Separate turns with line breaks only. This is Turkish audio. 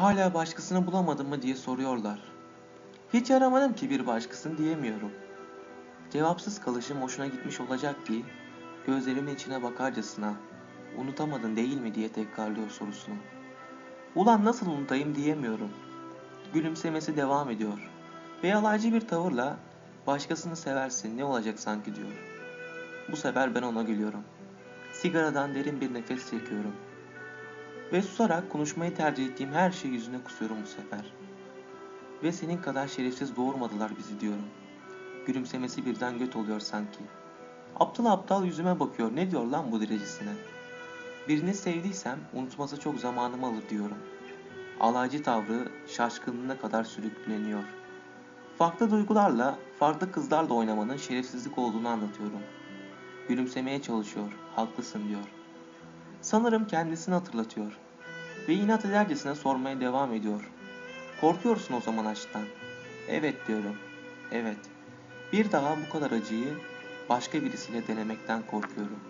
Hala başkasını bulamadın mı diye soruyorlar. Hiç aramadım ki bir başkasını diyemiyorum. Cevapsız kalışım hoşuna gitmiş olacak ki gözlerimin içine bakarcasına unutamadın değil mi diye tekrarlıyor sorusunu. Ulan nasıl unutayım diyemiyorum. Gülümsemesi devam ediyor. Ve yalaycı bir tavırla başkasını seversin ne olacak sanki diyor. Bu sefer ben ona gülüyorum. Sigaradan derin bir nefes çekiyorum. Ve susarak konuşmayı tercih ettiğim her şeyi yüzüne kusuyorum bu sefer. Ve senin kadar şerefsiz doğurmadılar bizi diyorum. Gülümsemesi birden göt oluyor sanki. Aptal aptal yüzüme bakıyor. Ne diyor lan bu derecesine? Birini sevdiysem unutması çok zamanımı alır diyorum. Alaycı tavrı şaşkınlığına kadar sürükleniyor. Farklı duygularla, farklı kızlarla oynamanın şerefsizlik olduğunu anlatıyorum. Gülümsemeye çalışıyor, haklısın diyor. Sanırım kendisini hatırlatıyor. Ve inat edercesine sormaya devam ediyor. Korkuyorsun o zaman aşktan. Evet diyorum. Evet. Bir daha bu kadar acıyı başka birisiyle denemekten korkuyorum.